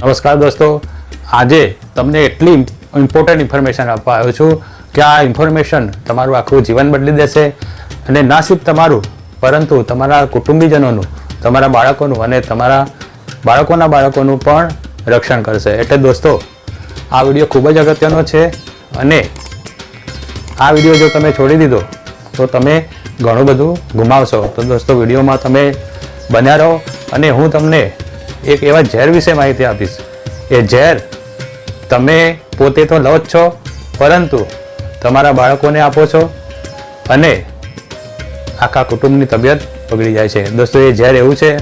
નમસ્કાર દોસ્તો. આજે તમને એટલી ઇમ્પોર્ટન્ટ ઇન્ફોર્મેશન આપવા આવ્યો છું કે આ ઇન્ફોર્મેશન તમારું આખું જીવન બદલી દેશે અને ના સિર્ફ તમારું, પરંતુ તમારા કુટુંબીજનોનું, તમારા બાળકોનું અને તમારા બાળકોના બાળકોનું પણ રક્ષણ કરશે. એટલે દોસ્તો, આ વીડિયો ખૂબ જ અગત્યનો છે અને આ વીડિયો જો તમે છોડી દીધો, તો તમે ઘણું બધું ગુમાવશો. તો દોસ્તો, વિડીયોમાં તમે બન્યા રહો અને હું તમને એક એવા ઝેર વિશે માહિતી આપીશ. એ ઝેર, તમે પોતે તો લો જ છો, પરંતુ તમારા બાળકોને આપો છો અને આખા કુટુંબની તબિયત બગડી જાય છે. દોસ્તો, એ ઝેર એવું છે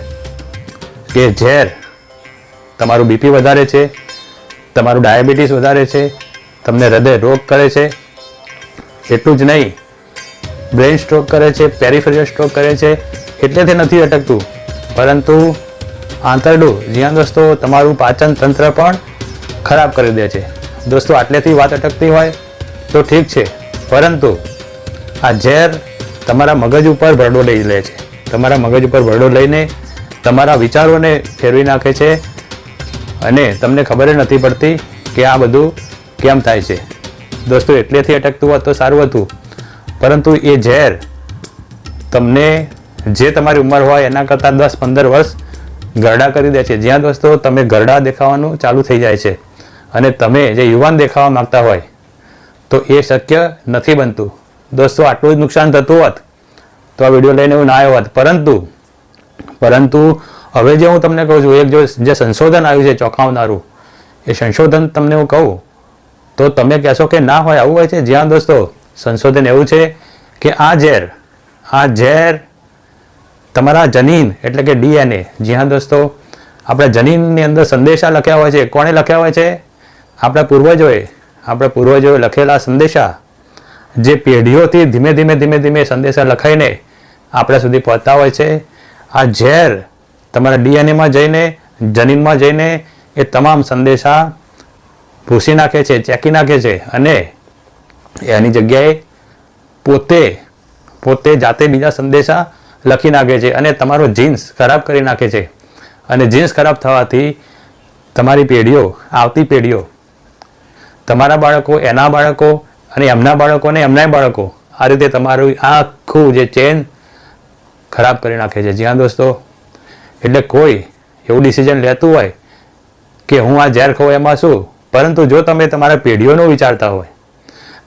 કે ઝેર તમારું બીપી વધારે છે, તમારું ડાયાબિટીસ વધારે છે, તમને હૃદય રોગ કરે છે. એટલું જ નહીં, બ્રેઇન સ્ટ્રોક કરે છે પેરિફેરિયલ સ્ટ્રોક કરે છે એટલેથી નથી અટકતું. પરંતુ આંતરડું જ્યાં દોસ્તો તમારું પાચન તંત્ર પણ ખરાબ કરી દે છે. દોસ્તો, આટલેથી વાત અટકતી હોય તો ઠીક છે, પરંતુ આ ઝેર તમારા મગજ ઉપર ભરડો લઈ લે છે. તમારા મગજ ઉપર ભરડો લઈને તમારા વિચારોને ફેરવી નાખે છે અને તમને ખબર નથી પડતી કે આ બધું કેમ થાય છે. દોસ્તો, એટલેથી અટકતું હોત તો સારું હતું, પરંતુ એ ઝેર તમને જે તમારી ઉંમર હોય એના કરતાં દસ પંદર વર્ષ ગરડા કરી દે છે. જ્યાં દોસ્તો તમે ગરડા દેખાવાનું ચાલુ થઈ જાય છે અને તમે જે યુવાન દેખાવા માગતા હોય, તો એ શક્ય નથી બનતું. દોસ્તો, આટલું જ નુકસાન થતું હોત, તો આ વીડિયો લઈને હું ના આવ્યો હોત. પરંતુ પરંતુ હવે જે હું તમને કહું છું, એક જો જે સંશોધન આવ્યું છે ચોંકાવનારું, એ સંશોધન તમને હું કહું, તો તમે કહેશો કે ના હોય, આવું હોય છે? જ્યાં દોસ્તો, સંશોધન એવું છે કે આ ઝેર આ ઝેર તમારા જનીન, એટલે કે ડીએનએ. જ્યાં દોસ્તો, આપણા જનીનની અંદર સંદેશા લખ્યા હોય છે. કોણે લખ્યા હોય છે? આપણા પૂર્વજોએ આપણા પૂર્વજોએ લખેલા સંદેશા. જે પેઢીઓથી ધીમે ધીમે ધીમે ધીમે સંદેશા લખાઈને આપણા સુધી પહોંચતા હોય છે. આ ઝેર તમારા ડીએનએમાં જઈને, જનીનમાં જઈને એ તમામ સંદેશા ભૂસી નાખે છે, ચેકી નાખે છે અને એની જગ્યાએ પોતે પોતે જાતે બીજા સંદેશા લખી નાખે છે અને તમારો જીન્સ ખરાબ કરી નાખે છે. અને જીન્સ ખરાબ થવાથી તમારી પેઢીઓ, આવતી પેઢીઓ, તમારા બાળકો, એના બાળકો અને એમના બાળકો અને એમના બાળકો, આ રીતે તમારું આખું જે ચેન ખરાબ કરી નાખે છે. જ્યાં દોસ્તો, એટલે કોઈ એવું ડિસિઝન લેતું હોય કે હું આ ઝેર ખવું એમાં શું પરંતુ જો તમે તમારા પેઢીઓનો વિચારતા હોય,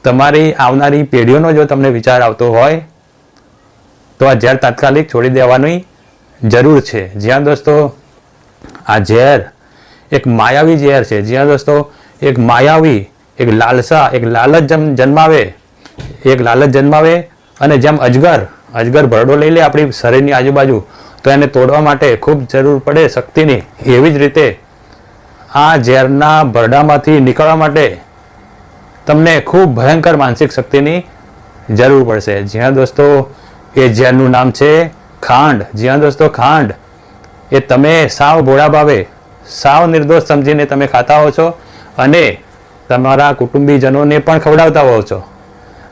તમારી આવનારી પેઢીઓનો જો તમને વિચાર આવતો હોય તો આ ઝેર તાત્કાલિક છોડી દેવાની જરૂર છે. જ્યાં દોસ્તો, આ ઝેર એક માયાવી ઝેર છે. જ્યાં દોસ્તો, એક માયાવી, એક લાલસા, એક લાલચ જન્માવે. એક લાલચ જન્માવે અને જેમ અજગર અજગર ભરડો લઈ લે આપણી શરીરની આજુબાજુ, તો એને તોડવા માટે ખૂબ જરૂર પડે શક્તિની. એવી જ રીતે આ ઝેરના ભરડામાંથી નીકળવા માટે તમને ખૂબ ભયંકર માનસિક શક્તિની જરૂર પડશે. જ્યાં દોસ્તો એ ઝેરનું નામ છે ખાંડ. જ્યાં દોસ્તો, ખાંડ. એ તમે સાવ ભોળા ભાવે, સાવ નિર્દોષ સમજીને તમે ખાતા હો છો અને તમારા કુટુંબીજનોને પણ ખવડાવતા હોવ છો.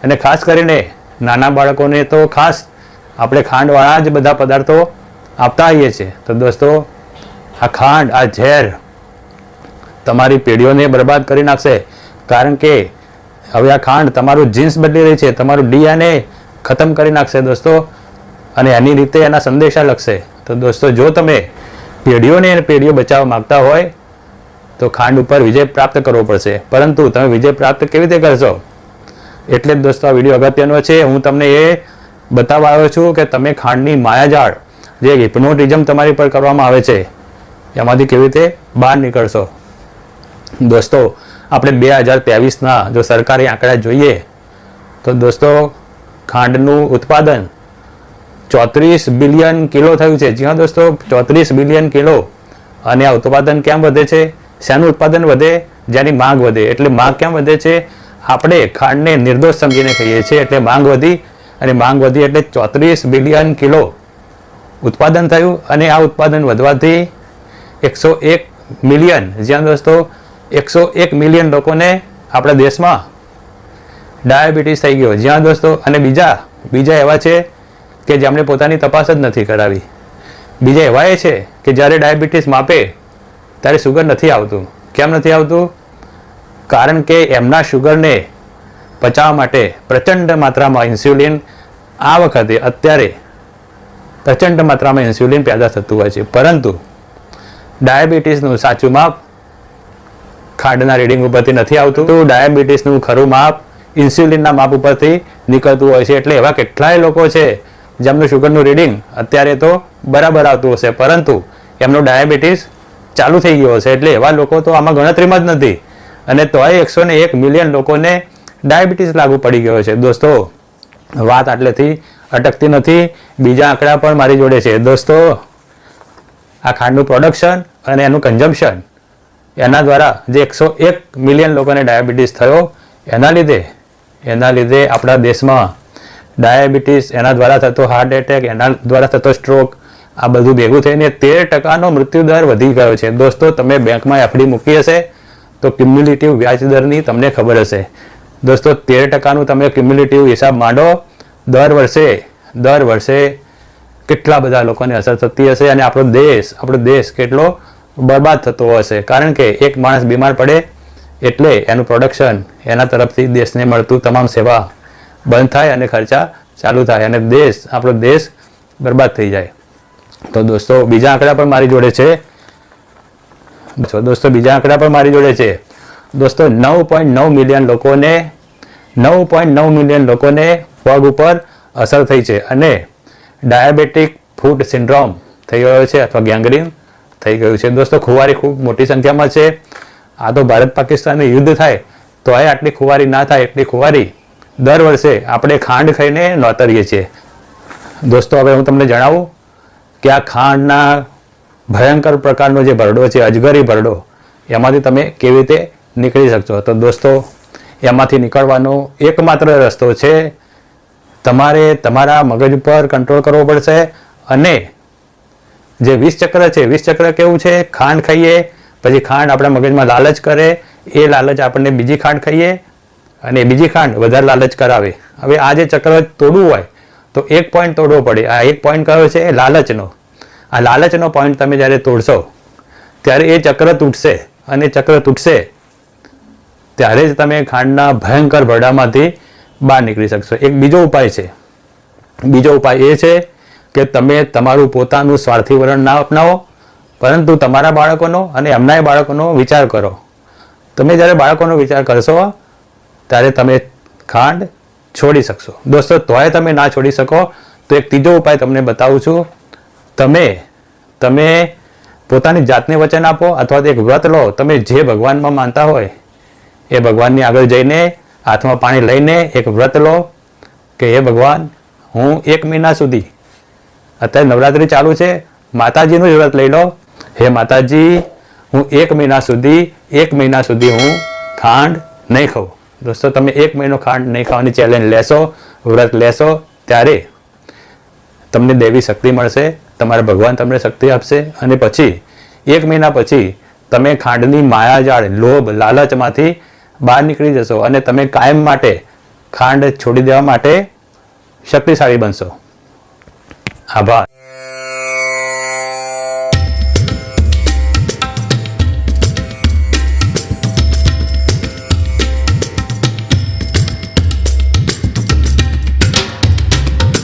અને ખાસ કરીને નાના બાળકોને તો ખાસ આપણે ખાંડવાળા જ બધા પદાર્થો આપતા હોઈએ છીએ. તો દોસ્તો, આ ખાંડ, આ ઝેર તમારી પેઢીઓને બરબાદ કરી નાખશે. કારણ કે હવે આ ખાંડ તમારું જીન્સ બદલી રહી છે. તમારું ડીએનએ ખતમ કરી નાખશે દોસ્તો. અને એની રીતે એના સંદેશા લખશે. તો દોસ્તો, જો તમે પેઢીઓને અને પેઢીઓ બચાવવા માંગતા હોય, તો ખાંડ ઉપર વિજય પ્રાપ્ત કરવો પડશે. પરંતુ તમે વિજય પ્રાપ્ત કેવી રીતે કરશો? એટલે જ દોસ્તો, આ વીડિયો અગત્યનો છે. હું તમને એ બતાવવા આવ્યો છું કે તમે ખાંડની માયાજાળ, જે હિપ્નોટિઝમ તમારી પર કરવામાં આવે છે, એમાંથી કેવી રીતે બહાર નીકળશો? દોસ્તો, આપણે બે હજાર ત્રેવીસના જો સરકારી આંકડા જોઈએ, તો દોસ્તો ખાંડનું ઉત્પાદન ચોત્રીસ બિલિયન કિલો થયું છે. જી હા દોસ્તો, ચોત્રીસ બિલિયન કિલો. અને આ ઉત્પાદન કેમ વધે છે? શેનું ઉત્પાદન વધે? જેની માંગ વધે. એટલે માંગ કેમ વધે છે? આપણે ખાંડને નિર્દોષ સમજીને કહીએ છીએ, એટલે માંગ વધી. અને માંગ વધી એટલે ચોત્રીસ બિલિયન કિલો ઉત્પાદન થયું. અને આ ઉત્પાદન વધવાથી એકસો એક મિલિયન જ્યાં દોસ્તો, એકસો એક મિલિયન લોકોને આપણા દેશમાં ડાયાબિટીસ થઈ ગયો. જ્યાં દોસ્તો, અને બીજા બીજા એવા છે કે જેમણે પોતાની તપાસ જ નથી કરાવી. બીજા એવા એ છે કે જ્યારે ડાયાબિટીસ માપે, ત્યારે શુગર નથી આવતું. કેમ નથી આવતું? કારણ કે એમના શુગરને પચાવવા માટે પ્રચંડ માત્રામાં ઇન્સ્યુલિન આ વખતે અત્યારે પ્રચંડ માત્રામાં ઇન્સ્યુલિન પેદા થતું હોય છે. પરંતુ ડાયાબિટીસનું સાચું માપ ખાંડના રીડિંગ ઉપરથી નથી આવતું. તો ડાયાબિટીસનું ખરું માપ ઇન્સ્યુલિનના માપ ઉપરથી નીકળતું હોય છે. એટલે એવા કેટલાય લોકો છે, જેમનું શુગરનું રીડિંગ અત્યારે તો બરાબર આવતું હશે, પરંતુ એમનું ડાયાબિટીસ ચાલુ થઈ ગયો હશે. એટલે એવા લોકો તો આમાં ગણતરીમાં જ નથી. અને તોય એકસો ને એક મિલિયન લોકોને ડાયાબિટીસ લાગુ પડી ગયો છે. દોસ્તો, વાત આટલેથી અટકતી નથી. બીજા આંકડા પણ મારી જોડે છે. દોસ્તો, આ ખાંડનું પ્રોડક્શન અને એનું કન્ઝમ્પશન એના દ્વારા જે એકસો એક મિલિયન લોકોને ડાયાબિટીસ થયો, એના લીધે એના લીધે આપણા દેશમાં ડાયાબિટીસ, એના દ્વારા થતો હાર્ટ એટેક એના દ્વારા થતો સ્ટ્રોક આ બધું ભેગું થઈને તેર ટકાનો મૃત્યુદર વધી ગયો છે. દોસ્તો, તમે બેંકમાં એફડી મૂકી હશે તો ક્યુમ્યુલેટિવ વ્યાજ દરની તમને ખબર હશે. દોસ્તો, તેર ટકાનું તમે ક્યુમ્યુલેટિવ હિસાબ માંડો, દર વર્ષે દર વર્ષે કેટલા બધા લોકોને અસર થતી હશે અને આપણો દેશ આપણો દેશ કેટલો બરબાદ થતો હશે. કારણ કે એક માણસ બીમાર પડે એટલે એનું પ્રોડક્શન એના તરફથી દેશને મળતું તમામ સેવા બંધ થાય અને ખર્ચા ચાલુ થાય અને દેશ, આપણો દેશ બરબાદ થઈ જાય. તો દોસ્તો, બીજા આંકડા પણ મારી જોડે છે. દોસ્તો, બીજા આંકડા પણ મારી જોડે છે. દોસ્તો, નવ પોઈન્ટ નવ મિલિયન લોકોને, નવ પોઈન્ટ નવ મિલિયન લોકોને પગ ઉપર અસર થઈ છે અને ડાયાબેટિક ફૂટ સિન્ડ્રોમ થઈ ગયો છે અથવા ગેંગ્રીન થઈ ગયું છે. દોસ્તો, ખુવારી ખૂબ મોટી સંખ્યામાં છે. આ તો ભારત પાકિસ્તાનનું યુદ્ધ થાય, તો એ આટલી ખુવારી ના થાય, એટલી ખુવારી દર વર્ષે આપણે ખાંડ ખાઈને નોતરીએ છીએ. દોસ્તો, હવે હું તમને જણાવું કે આ ખાંડના ભયંકર પ્રકારનો જે ભરડો છે, અજગરી ભરડો, એમાંથી તમે કેવી રીતે નીકળી શકશો? તો દોસ્તો, એમાંથી નીકળવાનો એકમાત્ર રસ્તો છે, તમારે તમારા મગજ ઉપર કંટ્રોલ કરવો પડશે અને જે વીસ ચક્ર છે વીસ ચક્ર કેવું છે? ખાંડ ખાઈએ પછી ખાંડ આપણા મગજમાં લાલચ કરે, એ લાલચ આપણને બીજી ખાંડ ખાઈએ અને બીજી ખાંડ વધારે લાલચ કરાવે. હવે આ જે ચક્ર તોડવું હોય, તો એક પોઈન્ટ તોડવો પડે. આ એક પોઈન્ટ કયો છે? એ લાલચનો. આ લાલચનો પોઈન્ટ તમે જ્યારે તોડશો, ત્યારે એ ચક્ર તૂટશે. અને ચક્ર તૂટશે, ત્યારે જ તમે ખાંડના ભયંકર ભરડામાંથી બહાર નીકળી શકશો. એક બીજો ઉપાય છે. બીજો ઉપાય એ છે કે તમે તમારું પોતાનું સ્વાર્થી વલણ ના અપનાવો. પરંતુ તમારા બાળકોનો અને એમનાય બાળકોનો વિચાર કરો. તમે જ્યારે બાળકોનો વિચાર કરશો, ત્યારે તમે ખાંડ છોડી શકશો. દોસ્તો, તોય તમે ના છોડી શકો. તો એક ત્રીજો ઉપાય તમને બતાવું છું. તમે તમે પોતાની જાતને વચન આપો અથવા તો એક વ્રત લો. તમે જે ભગવાનમાં માનતા હોય, એ ભગવાનની આગળ જઈને હાથમાં પાણી લઈને એક વ્રત લો કે, હે ભગવાન, હું એક મહિના સુધી, અત્યારે નવરાત્રિ ચાલુ છે, માતાજીનું જ વ્રત લઈ લો. હે માતાજી, હું એક મહિના સુધી, એક મહિના સુધી હું ખાંડ નહીં ખાઉં. દોસ્તો, તમે એક મહિનો ખાંડ નહીં ખાવાની ચેલેન્જ લેશો, વ્રત લેશો, ત્યારે તમને દેવી શક્તિ મળશે, તમારા ભગવાન તમને શક્તિ આપશે અને પછી, એક મહિના પછી તમે ખાંડની માયાજાળ, લોભ, લાલચમાંથી બહાર નીકળી જશો અને તમે કાયમ માટે ખાંડ છોડી દેવા માટે શક્તિશાળી બનશો. આભાર.